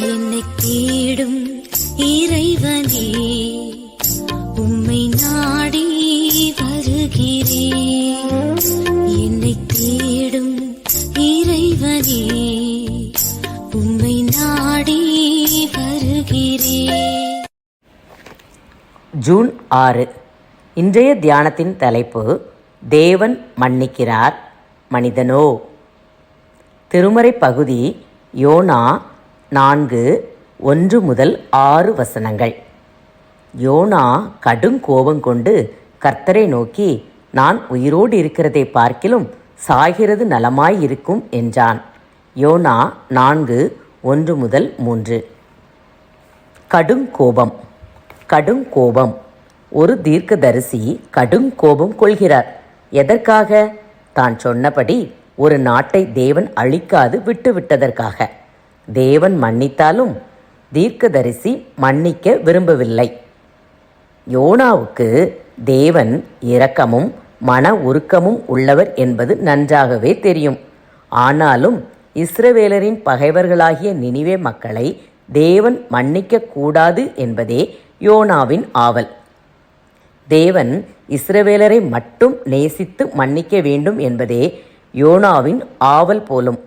என்னை தேடும் இறைவனே உம்மை நாடி வருகிறேன் என்னை தேடும் இறைவனே உம்மை நாடி வருகிறேன் ஜூன் ஆறு. இன்றைய தியானத்தின் தலைப்பு தேவன் மன்னிக்கிறார் மனிதனோ. திருமறை பகுதி யோனா நான்கு ஒன்று முதல் ஆறு வசனங்கள். யோனா கடும் கோபம் கொண்டு கர்த்தரை நோக்கி நான் உயிரோடு இருக்கிறதை பார்க்கிலும் சாகிறது நலமாயிருக்கும் என்றான். யோனா நான்கு ஒன்று முதல் மூன்று. கடும் கோபம் கடும் கோபம். ஒரு தீர்க்கதரிசி கடும் கோபம் கொள்கிறார். எதற்காக? தான் சொன்னபடி ஒரு நாட்டை தேவன் அழிக்காது விட்டுவிட்டதற்காக. தேவன் மன்னித்தாலும் தீர்க்கதரிசி மன்னிக்க விரும்பவில்லை. யோனாவுக்கு தேவன் இரக்கமும் மன உருக்கமும் உள்ளவர் என்பது நன்றாகவே தெரியும். ஆனாலும் இஸ்ரவேலரின் பகைவர்களாகிய நினிவே மக்களை தேவன் மன்னிக்க கூடாது என்பதே யோனாவின் ஆவல். தேவன் இஸ்ரவேலரை மட்டும் நேசித்து மன்னிக்க வேண்டும் என்பதே யோனாவின் ஆவல் போலும்.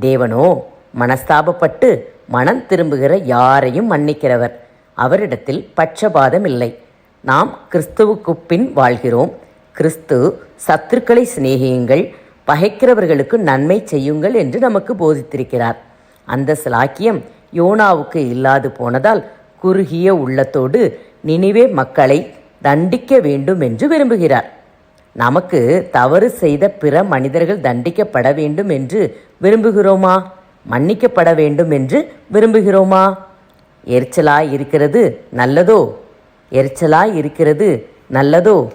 தேவனோ மனஸ்தாபப்பட்டு மனம் திரும்புகிற யாரையும் மன்னிக்கிறவர். அவரிடத்தில் பட்சபாதம் இல்லை நாம் கிறிஸ்துவுக்கு பின் வாழ்கிறோம். கிறிஸ்து சத்துருக்களை சிநேகியுங்கள் பகைக்கிறவர்களுக்கு நன்மை செய்யுங்கள் என்று நமக்கு போதித்திருக்கிறார். அந்த சிலாக்கியம் யோனாவுக்கு இல்லாது போனதால் குறுகிய உள்ளத்தோடு நினிவே மக்களை தண்டிக்க வேண்டும் என்று விரும்புகிறார். நமக்கு தவறு செய்த பிற மனிதர்கள் தண்டிக்கப்பட வேண்டும் என்று விரும்புகிறோமா? மன்னிக்கப்பட வேண்டும் என்று விரும்புகிறோமா? எரிச்சலாய் இருக்கிறது நல்லதோ? எரிச்சலாய் இருக்கிறது நல்லதோ?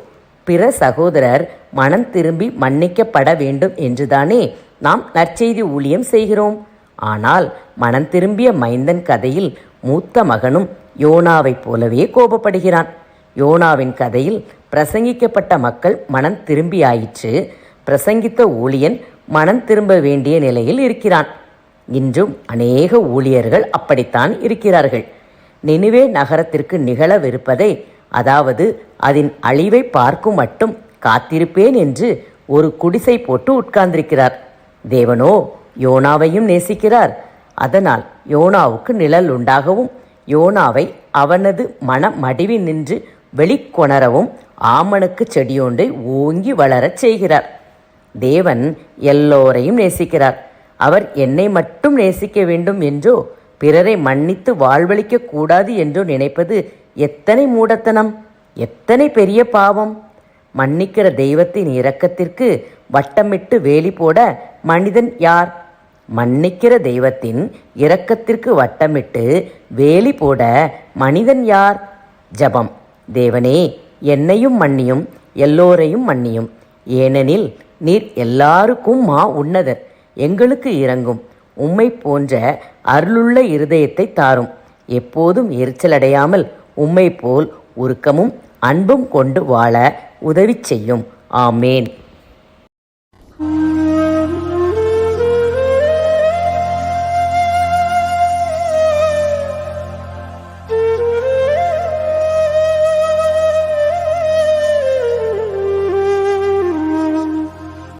பிற சகோதரர் மனம் திரும்பி மன்னிக்கப்பட வேண்டும் என்றுதானே நாம் நற்செய்தி ஊழியம் செய்கிறோம். ஆனால் மனம் திரும்பிய மைந்தன் கதையில் மூத்த மகனும் யோனாவைப் போலவே கோபப்படுகிறான். யோனாவின் கதையில் பிரசங்கிக்கப்பட்ட மக்கள் மனம் திரும்பியாயிற்று. பிரசங்கித்த ஊழியன் மனம் திரும்ப வேண்டிய நிலையில் இருக்கிறான். இன்றும் அநேக ஊழியர்கள் அப்படித்தான் இருக்கிறார்கள். நினைவே நகரத்திற்கு நிகழவிருப்பதை அதாவது அதன் அழிவை பார்க்கும் மட்டும் காத்திருப்பேன் என்று ஒரு குடிசை போட்டு உட்கார்ந்திருக்கிறார். தேவனோ யோனாவையும் நேசிக்கிறார். அதனால் யோனாவுக்கு நிழல் உண்டாகவும் யோனாவை அவனது மன மடிவி நின்று வெளிக்கொணரவும் ஆமணக்கு செடியொன்றை ஓங்கி வளரச் செய்கிறார். தேவன் எல்லோரையும் நேசிக்கிறார். அவர் என்னை மட்டும் நேசிக்க வேண்டும் என்றோ பிறரை மன்னித்து வாழ்வழிக்க கூடாது என்றோ நினைப்பது எத்தனை மூடத்தனம் எத்தனை பெரிய பாவம். மன்னிக்கிற தெய்வத்தின் இரக்கத்திற்கு வட்டமிட்டு வேலி போட மனிதன் யார்? மன்னிக்கிற தெய்வத்தின் இரக்கத்திற்கு வட்டமிட்டு வேலி போட மனிதன் யார்? ஜபம். தேவனே என்னையும் மன்னியும் எல்லோரையும் மன்னியும். ஏனெனில் நீர் எல்லாருக்கும் மா உன்னதர். எங்களுக்கு இறங்கும் உம்மை போன்ற அருளுள்ள இருதயத்தை தாரும். எப்போதும் எரிச்சலடையாமல் உம்மை போல் உருக்கமும் அன்பும் கொண்டு வாழ உதவி செய்யும். ஆமேன்.